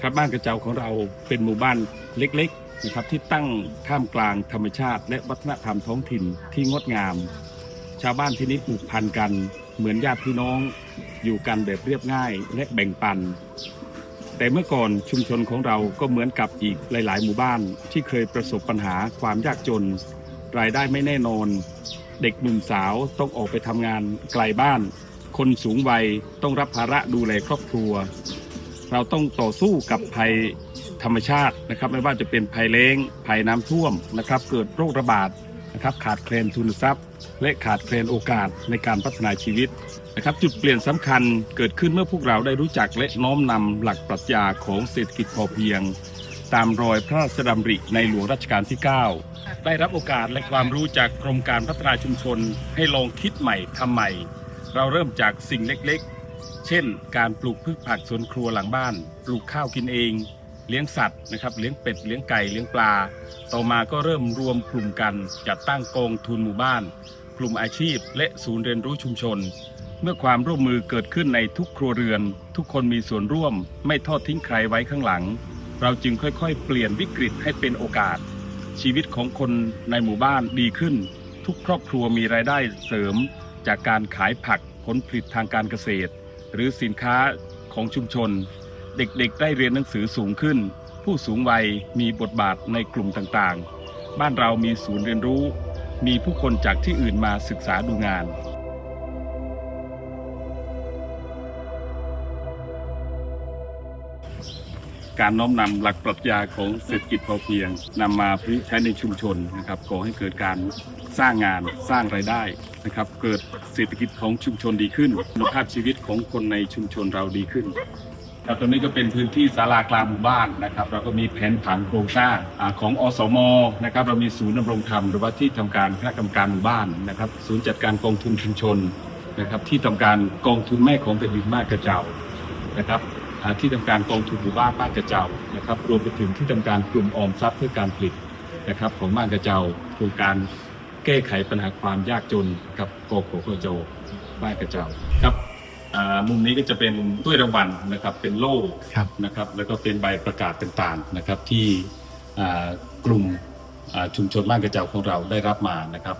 ครับบ้านกระเจ้าของเราเป็นหมู่บ้านเล็กๆนะครับที่ตั้งท่ามกลางธรรมชาติ และวัฒนธรรมท้องถิ่นที่งดงาม ชาวบ้านที่นี้ผูกพันกันเหมือนญาติพี่น้องอยู่กันแบบเรียบง่ายและแบ่งปัน แต่เมื่อก่อนชุมชนของเราก็เหมือนกับอีกหลาย ๆ หมู่บ้านที่เคยประสบปัญหาความยากจน รายได้ไม่แน่นอน เด็กหนุ่มสาวต้องออกไปทำงานไกลบ้าน คนสูงวัยต้องรับภาระดูแลครอบครัว เราต้องต่อสู้กับภัยธรรมชาตินะครับ ไม่ว่าจะเป็นภัยแล้งภัยน้ำท่วมนะครับ เกิดโรคระบาดนะครับ ขาดแคลนทุนทรัพย์ และขาดแคลนโอกาสในการพัฒนาชีวิตนะครับ จุดเปลี่ยนสำคัญเกิดขึ้นเมื่อพวกเราได้รู้จักและน้อมนำหลักปรัชญาของเศรษฐกิจพอเพียง ตามรอยพระราชดำริในหลวงรัชกาลที่ 9 ได้รับโอกาสและความรู้จากกรมการพัฒนาชุมชน ให้ลองคิดใหม่ทำใหม่ เราเริ่มจากสิ่งเล็กๆ เช่น การปลูกพืชผักสวนครัวหลังบ้าน ปลูกข้าวกินเอง เลี้ยงสัตว์นะครับ เลี้ยงเป็ด เลี้ยงไก่ เลี้ยงปลา ต่อมาก็เริ่มรวมกลุ่มกัน จัดตั้งกองทุนหมู่บ้าน กลุ่มอาชีพ และศูนย์เรียนรู้ชุมชน เมื่อความร่วมมือเกิดขึ้นในทุกครัวเรือน ทุกคนมีส่วนร่วม ไม่ทอดทิ้งใครไว้ข้างหลัง เราจึงค่อยๆ เปลี่ยนวิกฤตให้เป็นโอกาส ชีวิตของคนในหมู่บ้านดีขึ้น ทุกครอบครัวมีรายได้เสริม จากการขายผักผลผลิตทางการเกษตร หรือสินค้าของชุมชน เด็กๆ ได้เรียนหนังสือสูงขึ้น ผู้สูงวัยมีบทบาทในกลุ่มต่างๆ บ้านเรามีศูนย์เรียนรู้ มีผู้คนจากที่อื่นมาศึกษาดูงานการน้อมนำหลักปรัชญาของเศรษฐกิจพอเพียงนำมาใช้ในชุมชนนะครับก่อให้เกิดการ สร้างงานสร้างรายได้นะครับ เกิดเศรษฐกิจของชุมชนดีขึ้นคุณภาพชีวิตของคนในชุมชนเราดีขึ้นครับตรงนี้ก็เป็นพื้นที่ศาลากลางหมู่บ้านนะครับ เราก็มีแผนผังโครงสร้างอของอสมนะครับ เรามีศูนย์ดำรงธรรมหรือว่าที่ทำการคณะกรรมการหมู่บ้านนะครับ ศูนย์จัดการกองทุนชุมชนนะครับที่ทำการกองทุนแม่ของแผ่นดินมากกระเจ้านะครับที่ทำการกองทุนหมู่บ้านบ้านกระเจ้านะครับ รวมไปถึงที่ทำการกลุ่มออมทรัพย์เพื่อการผลิตนะครับของบ้านกระเจ้าโครงการ แก้ไขปัญหาความยากจนกับกโขกโจบ้านกระเจ้าครับอ่ามุมนี้ก็จะเป็นถ้วยรางวัลนะครับเป็นโล่ครับนะครับแล้วก็เป็นใบประกาศต่างๆนะครับที่อ่ากลุ่มอ่าชุมชนบ้านกระเจ้าของเราได้รับมานะครับ